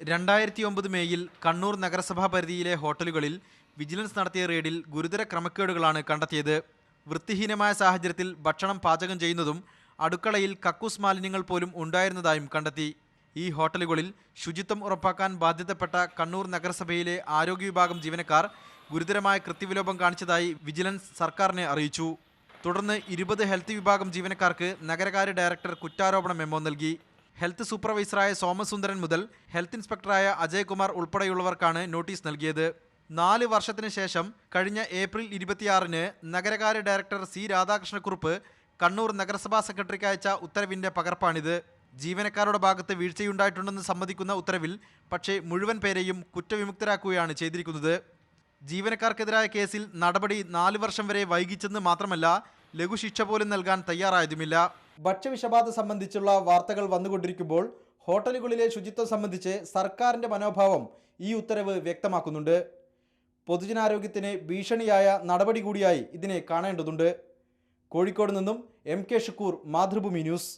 രണ്ടായിരത്തി ഒമ്പത് മേയിൽ കണ്ണൂർ നഗരസഭാ പരിധിയിലെ ഹോട്ടലുകളിൽ വിജിലൻസ് നടത്തിയ റെയ്ഡിൽ ഗുരുതര ക്രമക്കേടുകളാണ് കണ്ടെത്തിയത്. വൃത്തിഹീനമായ സാഹചര്യത്തിൽ ഭക്ഷണം പാചകം ചെയ്യുന്നതും അടുക്കളയിൽ കക്കൂസ് മാലിന്യങ്ങൾ പോലും ഉണ്ടായിരുന്നതായും കണ്ടെത്തി. ഈ ഹോട്ടലുകളിൽ ശുചിത്വം ഉറപ്പാക്കാൻ ബാധ്യതപ്പെട്ട കണ്ണൂർ നഗരസഭയിലെ ആരോഗ്യ വിഭാഗം ജീവനക്കാർ ഗുരുതരമായ കൃത്യവിലോപം കാണിച്ചതായി വിജിലൻസ് സർക്കാരിനെ അറിയിച്ചു. തുടർന്ന് ഇരുപത് ഹെൽത്ത് വിഭാഗം ജീവനക്കാർക്ക് നഗരകാര്യ ഡയറക്ടർ കുറ്റാരോപണ മെമ്മോ നൽകി. ഹെൽത്ത് സൂപ്പർവൈസറായ സോമസുന്ദരൻ മുതൽ ഹെൽത്ത് ഇൻസ്പെക്ടറായ അജയ്കുമാർ ഉൾപ്പെടെയുള്ളവർക്കാണ് നോട്ടീസ് നൽകിയത്. നാല് വർഷത്തിന് ശേഷം കഴിഞ്ഞ ഏപ്രിൽ ഇരുപത്തിയാറിന് നഗരകാര്യ ഡയറക്ടർ സി രാധാകൃഷ്ണക്കുറുപ്പ് കണ്ണൂർ നഗരസഭാ സെക്രട്ടറിക്ക് അയച്ച ഉത്തരവിന്റെ പകർപ്പാണിത്. ജീവനക്കാരുടെ ഭാഗത്ത് വീഴ്ചയുണ്ടായിട്ടുണ്ടെന്ന് സമ്മതിക്കുന്ന ഉത്തരവിൽ പക്ഷേ മുഴുവൻ പേരെയും കുറ്റവിമുക്തരാക്കുകയാണ് ചെയ്തിരിക്കുന്നത്. ജീവനക്കാർക്കെതിരായ കേസിൽ നടപടി നാല് വർഷം വരെ വൈകിച്ചെന്ന് മാത്രമല്ല ലഘുശിക്ഷ പോലും നൽകാൻ തയ്യാറായതുമില്ല. ഭക്ഷ്യവിഷബാധ സംബന്ധിച്ചുള്ള വാർത്തകൾ വന്നുകൊണ്ടിരിക്കുമ്പോൾ ഹോട്ടലുകളിലെ ശുചിത്വം സംബന്ധിച്ച് സർക്കാരിന്റെ മനോഭാവം ഈ ഉത്തരവ് വ്യക്തമാക്കുന്നുണ്ട്. പൊതുജനാരോഗ്യത്തിന് ഭീഷണിയായ നടപടി കൂടിയായി ഇതിനെ കാണേണ്ടതുണ്ട്. കോഴിക്കോട് നിന്നും M K Shukoor Mathrubhumi news.